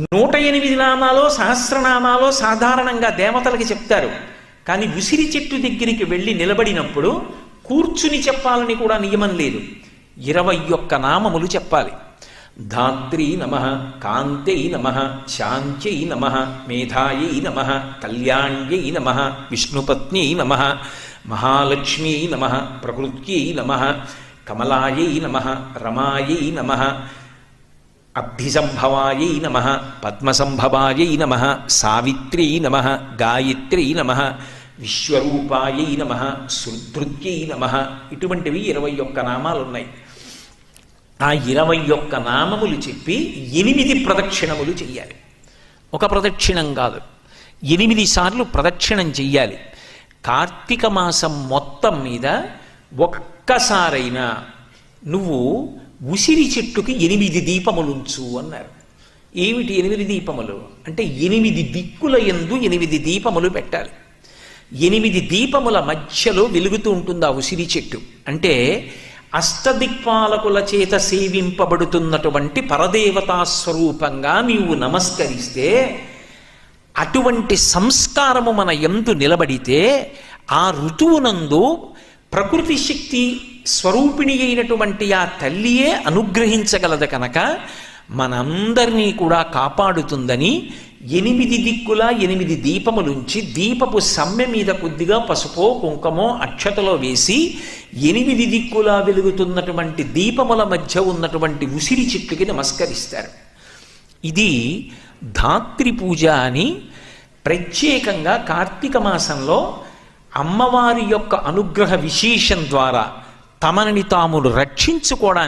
నూట ఎనిమిది నామాలో సహస్రనామాలో సాధారణంగా దేవతలకి చెప్తారు. కానీ ఉసిరి చెట్టు దగ్గరికి వెళ్ళి నిలబడినప్పుడు కూర్చుని చెప్పాలని కూడా నియమం లేదు. ఇరవై ఒక్క నామములు చెప్పాలి. ధాత్రీ నమ కాంతై నమ శాంత్యై నమ మేధాయై నమ కళ్యాణ్యై నమ విష్ణుపత్న్యై నమ మహాలక్ష్మీ నమ ప్రకృత్యై నమ కమలాయై నమ రమాయై నమ అభ్యసంభవాయై నమ పద్మసంభవాయై నమ సావిత్ర్యై నమ గాయత్ర్యై నమ విశ్వరూపాయై నమ సుధృత్యై నమ ఇటువంటివి ఇరవై ఒక్క నామాలు ఉన్నాయి ఆ ఇరవై ఒక్క నామములు చెప్పి ఎనిమిది ప్రదక్షిణములు చెయ్యాలి. ఒక ప్రదక్షిణం కాదు ఎనిమిది సార్లు ప్రదక్షిణం చెయ్యాలి. కార్తీక మాసం మొత్తం మీద ఒక్కసారైనా నువ్వు ఉసిరి చెట్టుకి ఎనిమిది దీపములుంచు అన్నారు. ఏమిటి ఎనిమిది దీపములు? అంటే ఎనిమిది దిక్కుల ఎందు ఎనిమిది దీపములు పెట్టాలి. ఎనిమిది దీపముల మధ్యలో వెలుగుతూ ఉంటుంది ఆ ఉసిరి చెట్టు. అంటే అష్టదిక్పాలకుల చేత సేవింపబడుతున్నటువంటి పరదేవతా స్వరూపంగా నీవు నమస్కరిస్తే అటువంటి సంస్కారము మన ఎందు నిలబడితే ఆ ఋతువునందు ప్రకృతి శక్తి స్వరూపిణి అయినటువంటి ఆ తల్లియే అనుగ్రహించగలదు కనుక మనందరినీ కూడా కాపాడుతుందని ఎనిమిది దిక్కుల ఎనిమిది దీపములుంచి దీపపు సమ్మె మీద కొద్దిగా పసుపో కుంకమో అక్షతలో వేసి ఎనిమిది దిక్కులా వెలుగుతున్నటువంటి దీపముల మధ్య ఉన్నటువంటి ఉసిరి చెట్టుకి నమస్కరిస్తారు. ఇది ధాత్రి పూజ అని ప్రత్యేకంగా కార్తీక మాసంలో అమ్మవారి యొక్క అనుగ్రహ విశేషం ద్వారా తమని తాములు రక్షించుకోవడానికి